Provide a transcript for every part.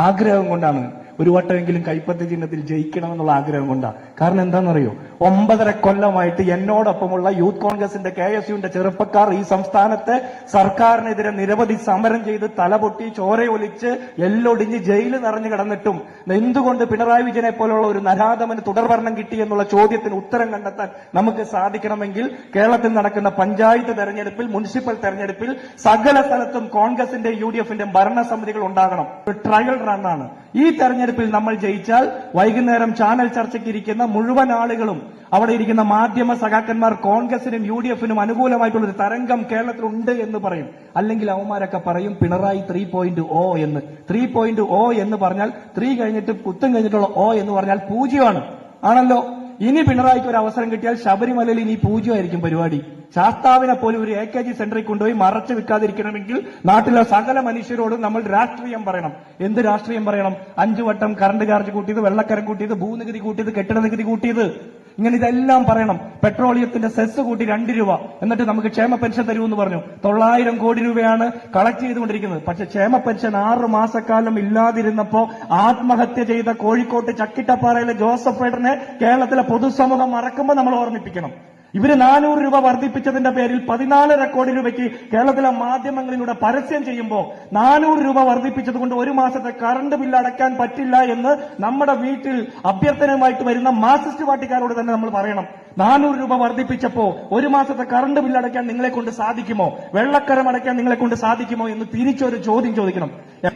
ആഗ്രഹം കൊണ്ടാണ് ഒരു വട്ടമെങ്കിലും കൈപ്പത്തി ചിഹ്നത്തിൽ ജയിക്കണമെന്നുള്ള ആഗ്രഹം കൊണ്ടാണ് കാരണം എന്താണെന്നറിയോ? ഒമ്പതര കൊല്ലമായിട്ട് എന്നോടൊപ്പമുള്ള യൂത്ത് കോൺഗ്രസിന്റെ കെ എസ് യുവിന്റെ ചെറുപ്പക്കാർ ഈ സംസ്ഥാനത്തെ സർക്കാരിനെതിരെ നിരവധി സമരം ചെയ്ത് തലപൊട്ടി ചോരയൊലിച്ച് എല്ലൊടിഞ്ഞ് ജയിലിൽ നിറഞ്ഞു കിടന്നിട്ടും എന്തുകൊണ്ട് പിണറായി വിജയനെ പോലുള്ള ഒരു നരാധമന് തുടർഭരണം കിട്ടി എന്നുള്ള ചോദ്യത്തിന് ഉത്തരം കണ്ടെത്താൻ നമുക്ക് സാധിക്കണമെങ്കിൽ കേരളത്തിൽ നടക്കുന്ന പഞ്ചായത്ത് തെരഞ്ഞെടുപ്പിൽ മുനിസിപ്പൽ തെരഞ്ഞെടുപ്പിൽ സകല സ്ഥലത്തും കോൺഗ്രസിന്റെ യു ഡി എഫിന്റെ ഭരണസമിതികൾ ഉണ്ടാകണം. ട്രയൽ റണ്ണാണ്. ഈ തെരഞ്ഞെടുപ്പിൽ നമ്മൾ ജയിച്ചാൽ വൈകുന്നേരം ചാനൽ ചർച്ചയ്ക്ക് ഇരിക്കുന്ന മുഴുവൻ ആളുകളും അവിടെ ഇരിക്കുന്ന മാധ്യമ സഖാക്കന്മാർ കോൺഗ്രസിനും യു ഡി എഫിനും അനുകൂലമായിട്ടുള്ള ഒരു തരംഗം കേരളത്തിലുണ്ട് എന്ന് പറയും. അല്ലെങ്കിൽ അവന്മാരൊക്കെ പറയും പിണറായി ത്രീ പോയിന്റ് ഓ എന്ന്. ത്രീ പോയിന്റ് ഓ എന്ന് പറഞ്ഞാൽ ത്രീ കഴിഞ്ഞിട്ട് കുത്തും കഴിഞ്ഞിട്ടുള്ള ഓ എന്ന് പറഞ്ഞാൽ പൂജ്യമാണ്. ആണല്ലോ? ഇനി പിണറായിക്ക് ഒരു അവസരം കിട്ടിയാൽ ശബരിമലയിൽ ഇനി പൂജ്യമായിരിക്കും പരിപാടി. ശാസ്താവിനെ പോലും ഒരു എ കെ ജി സെന്ററിൽ കൊണ്ടുപോയി മറച്ചു വിൽക്കാതിരിക്കണമെങ്കിൽ നാട്ടിലെ സകല മനുഷ്യരോടും നമ്മൾ രാഷ്ട്രീയം പറയണം. എന്ത് രാഷ്ട്രീയം പറയണം? അഞ്ചു വട്ടം കറണ്ട് ചാർജ് കൂട്ടിയത് വെള്ളക്കരം കൂട്ടിയത് ഭൂനികുതി കൂട്ടിയത് കെട്ടിട നികുതി കൂട്ടിയത്. ഇങ്ങനെ ഇതെല്ലാം പറയണം. പെട്രോളിയത്തിന്റെ സെസ് കൂട്ടി രണ്ട് രൂപ. എന്നിട്ട് നമുക്ക് ക്ഷേമ പെൻഷൻ തരുമെന്ന് പറഞ്ഞു. തൊള്ളായിരം കോടി രൂപയാണ് കളക്ട് ചെയ്തുകൊണ്ടിരിക്കുന്നത്. പക്ഷെ ക്ഷേമ പെൻഷൻ ആറ് മാസക്കാലം ഇല്ലാതിരുന്നപ്പോ ആത്മഹത്യ ചെയ്ത കോഴിക്കോട്ട് ചക്കിട്ടപ്പാറയിലെ ജോസഫ് ഏട്ടനെ കേരളത്തിലെ പൊതുസമൂഹം മറക്കുമ്പോൾ നമ്മൾ ഓർമ്മിപ്പിക്കണം. ഇവർ നാനൂറ് രൂപ വർദ്ധിപ്പിച്ചതിന്റെ പേരിൽ പതിനാല് റെക്കോർഡ് രൂപയ്ക്ക് കേരളത്തിലെ മാധ്യമങ്ങളിലൂടെ പരസ്യം ചെയ്യുമ്പോൾ നാനൂറ് രൂപ വർദ്ധിപ്പിച്ചത് കൊണ്ട് ഒരു മാസത്തെ കറണ്ട് ബില്ല് അടയ്ക്കാൻ പറ്റില്ല എന്ന് നമ്മുടെ വീട്ടിൽ അഭ്യർത്ഥനയുമായിട്ട് വരുന്ന മാർക്സിസ്റ്റ് പാർട്ടിക്കാരോട് തന്നെ നമ്മൾ പറയണം. നാനൂറ് രൂപ വർദ്ധിപ്പിച്ചപ്പോ ഒരു മാസത്തെ കറണ്ട് ബില്ല് അടയ്ക്കാൻ നിങ്ങളെ കൊണ്ട് സാധിക്കുമോ? വെള്ളക്കരം അടയ്ക്കാൻ നിങ്ങളെ കൊണ്ട് സാധിക്കുമോ എന്ന് തിരിച്ചൊരു ചോദ്യം ചോദിക്കണം.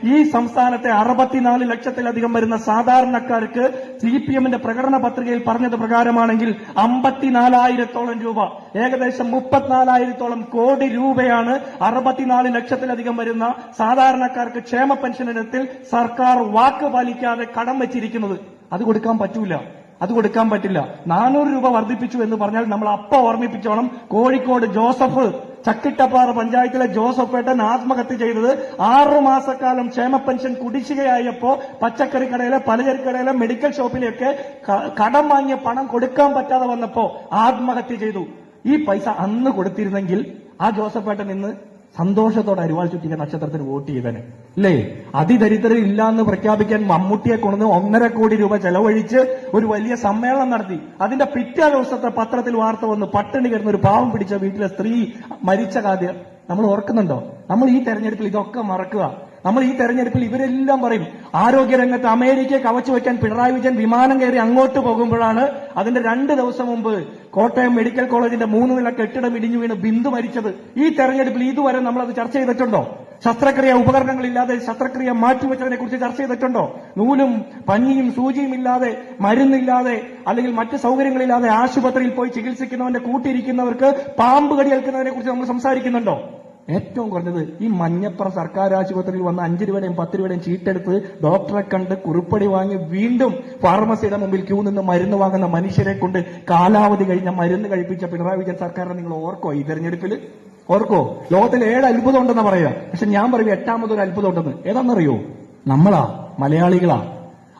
ഈ സംസ്ഥാനത്തെ അറുപത്തിനാല് ലക്ഷത്തിലധികം വരുന്ന സാധാരണക്കാർക്ക് സി പി എമ്മിന്റെ പ്രകടന പത്രികയിൽ പറഞ്ഞത് പ്രകാരമാണെങ്കിൽ അമ്പത്തിനാലായിരത്തോളം രൂപ ഏകദേശം മുപ്പത്തിനാലായിരത്തോളം കോടി രൂപയാണ് അറുപത്തിനാല് ലക്ഷത്തിലധികം വരുന്ന സാധാരണക്കാർക്ക് ക്ഷേമ പെൻഷൻ ഇനത്തിൽ സർക്കാർ വാക്ക് പാലിക്കാതെ കടം വെച്ചിരിക്കുന്നത്. അത് കൊടുക്കാൻ പറ്റൂല. അത് കൊടുക്കാൻ പറ്റില്ല. നാനൂറ് രൂപ വർദ്ധിപ്പിച്ചു എന്ന് പറഞ്ഞാൽ നമ്മൾ അപ്പ ഓർമ്മിപ്പിച്ചോണം. കോഴിക്കോട് ജോസഫ് ചക്കിട്ടപ്പാറ പഞ്ചായത്തിലെ ജോസഫ് പേട്ടൻ ആത്മഹത്യ ചെയ്തത് ആറു മാസക്കാലം ക്ഷേമ പെൻഷൻ കുടിശ്ശികയായപ്പോ പച്ചക്കറി കടയിലെ പലചരക്ക് കടയിലെ മെഡിക്കൽ ഷോപ്പിലെയൊക്കെ കടം വാങ്ങിയ പണം കൊടുക്കാൻ പറ്റാതെ വന്നപ്പോ ആത്മഹത്യ ചെയ്തു. ഈ പൈസ അന്ന് കൊടുത്തിരുന്നെങ്കിൽ ആ ജോസഫ് ഏട്ടൻ ഇന്ന് സന്തോഷത്തോടെ അരിവാൾ ചുറ്റിക്ക നക്ഷത്രത്തിന് വോട്ട് ചെയ്തന് അല്ലേ? അതിദരിദ്രർ ഇല്ല എന്ന് പ്രഖ്യാപിക്കാൻ മമ്മൂട്ടിയെ കൊണ്ടുവന്ന് ഒന്നര കോടി രൂപ ചെലവഴിച്ച് ഒരു വലിയ സമ്മേളനം നടത്തി. അതിന്റെ പിറ്റേ ദിവസത്തെ പത്രത്തിൽ വാർത്ത വന്നു പട്ടിണി കിടന്ന ഒരു പാവം പിടിച്ച വീട്ടിലെ സ്ത്രീ മരിച്ച കാര്യം നമ്മൾ ഓർക്കുന്നുണ്ടോ? നമ്മൾ ഈ തെരഞ്ഞെടുപ്പിൽ ഇതൊക്കെ മറക്കുക. നമ്മൾ ഈ തെരഞ്ഞെടുപ്പിൽ ഇവരെല്ലാം പറയും ആരോഗ്യരംഗത്ത് അമേരിക്കയെ കവച്ചു വയ്ക്കാൻ പിണറായി വിജയൻ വിമാനം കയറി അങ്ങോട്ട് പോകുമ്പോഴാണ് അതിന്റെ രണ്ട് ദിവസം മുമ്പ് കോട്ടയം മെഡിക്കൽ കോളേജിന്റെ മൂന്ന് നില കെട്ടിടം ഇടിഞ്ഞു വീണ് ബിന്ദു മരിച്ചത്. ഈ തെരഞ്ഞെടുപ്പിൽ ഇതുവരെ നമ്മൾ അത് ചർച്ച ചെയ്തിട്ടുണ്ടോ? ശസ്ത്രക്രിയ ഉപകരണങ്ങളില്ലാതെ ശസ്ത്രക്രിയ മാറ്റിവെച്ചതിനെ കുറിച്ച് ചർച്ച ചെയ്തിട്ടുണ്ടോ? നൂലും പഞ്ഞിയും സൂചിയും ഇല്ലാതെ മരുന്നില്ലാതെ അല്ലെങ്കിൽ മറ്റ് സൗകര്യങ്ങളില്ലാതെ ആശുപത്രിയിൽ പോയി ചികിത്സിക്കുന്നവന്റെ കൂട്ടിയിരിക്കുന്നവർക്ക് പാമ്പ് കടിയേൽക്കുന്നതിനെ കുറിച്ച് നമ്മൾ സംസാരിക്കുന്നുണ്ടോ? ഏറ്റവും കുറഞ്ഞത് ഈ മഞ്ഞപ്പുറ സർക്കാർ ആശുപത്രിയിൽ വന്ന് അഞ്ച് രൂപയുടെയും പത്ത് രൂപയുടെയും ചീട്ടെടുത്ത് ഡോക്ടറെ കണ്ട് കുറിപ്പടി വാങ്ങി വീണ്ടും ഫാർമസിയുടെ മുമ്പിൽ ക്യൂ നിന്ന് മരുന്ന് വാങ്ങുന്ന മനുഷ്യരെ കൊണ്ട് കാലാവധി കഴിഞ്ഞ മരുന്ന് കഴിപ്പിച്ച പിണറായി വിജയൻ സർക്കാരിനെ നിങ്ങൾ ഓർക്കോ ഈ തെരഞ്ഞെടുപ്പിൽ? ഓർക്കോ? ലോകത്തിൽ ഏഴ് അത്ഭുതം ഉണ്ടെന്ന് പറയാ പക്ഷെ ഞാൻ പറയും എട്ടാമതൊരു അത്ഭുതം ഉണ്ടെന്ന് ഏതാണെന്നറിയോ? നമ്മളാ മലയാളികളാ.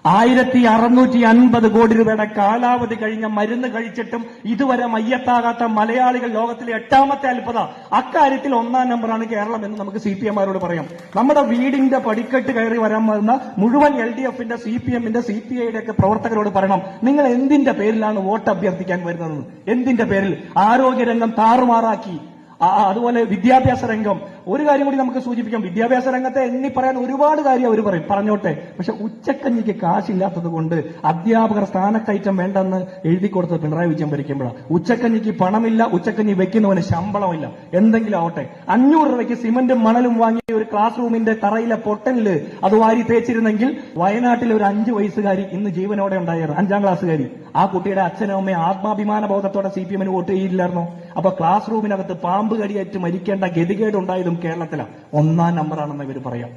ആയിരത്തി അറുന്നൂറ്റി അൻപത് കോടി രൂപയുടെ കാലാവധി കഴിഞ്ഞ മരുന്ന് കഴിച്ചിട്ടും ഇതുവരെ മയ്യത്താകാത്ത മലയാളികൾ ലോകത്തിലെ എട്ടാമത്തെ അത്ഭുത. അക്കാര്യത്തിൽ ഒന്നാം നമ്പറാണ് കേരളം എന്ന് നമുക്ക് സി പി എമാരോട് പറയാം. നമ്മുടെ വീടിന്റെ പടിക്കെട്ട് കയറി വരാൻ വന്ന മുഴുവൻ എൽ ഡി എഫിന്റെ സി പി എമ്മിന്റെ സി പി ഐയുടെ ഒക്കെ പ്രവർത്തകരോട് പറയണം. നിങ്ങൾ എന്തിന്റെ പേരിലാണ് വോട്ട് അഭ്യർത്ഥിക്കാൻ വരുന്നത്? എന്തിന്റെ പേരിൽ? ആരോഗ്യരംഗം താറുമാറാക്കി. അതുപോലെ വിദ്യാഭ്യാസ രംഗം. ഒരു കാര്യം കൂടി നമുക്ക് സൂചിപ്പിക്കാം. വിദ്യാഭ്യാസ രംഗത്തെ എണ്ണി പറയാൻ ഒരുപാട് കാര്യം അവർ പറയും. പറഞ്ഞോട്ടെ. പക്ഷെ ഉച്ചക്കഞ്ഞിക്ക് കാശില്ലാത്തത് കൊണ്ട് അധ്യാപകർ സ്ഥാനക്കയറ്റം വേണ്ടെന്ന് എഴുതി കൊടുത്തത് പിണറായി വിജയൻ ഭരിക്കുമ്പോഴാണ്. ഉച്ചക്കഞ്ഞിക്ക് പണമില്ല ഉച്ചക്കഞ്ഞി വെക്കുന്നവന് ശമ്പളമില്ല. എന്തെങ്കിലും ആവട്ടെ. അഞ്ഞൂറ് രൂപയ്ക്ക് സിമന്റും മണലും വാങ്ങി ഒരു ക്ലാസ് റൂമിന്റെ തറയിലെ പൊട്ടലിൽ അത് വാരി തേച്ചിരുന്നെങ്കിൽ വയനാട്ടിലെ ഒരു അഞ്ചു വയസ്സുകാരി ഇന്ന് ജീവനോടെ ഉണ്ടായിരുന്നു അഞ്ചാം ക്ലാസ്സുകാരി. ആ കുട്ടിയുടെ അച്ഛനും അമ്മയും ആത്മാഭിമാന ബോധത്തോടെ സി പി എമ്മിന് വോട്ട് ചെയ്യില്ലായിരുന്നു അപ്പൊ ക്ലാസ് റൂമിനകത്ത് പാമ്പ് കടിയേറ്റ് മരിക്കേണ്ട ഗതികേട് ഉണ്ടായതും കേരളത്തിലാണ് ഒന്നാം നമ്പറാണെന്ന് ഇവർ പറയാം.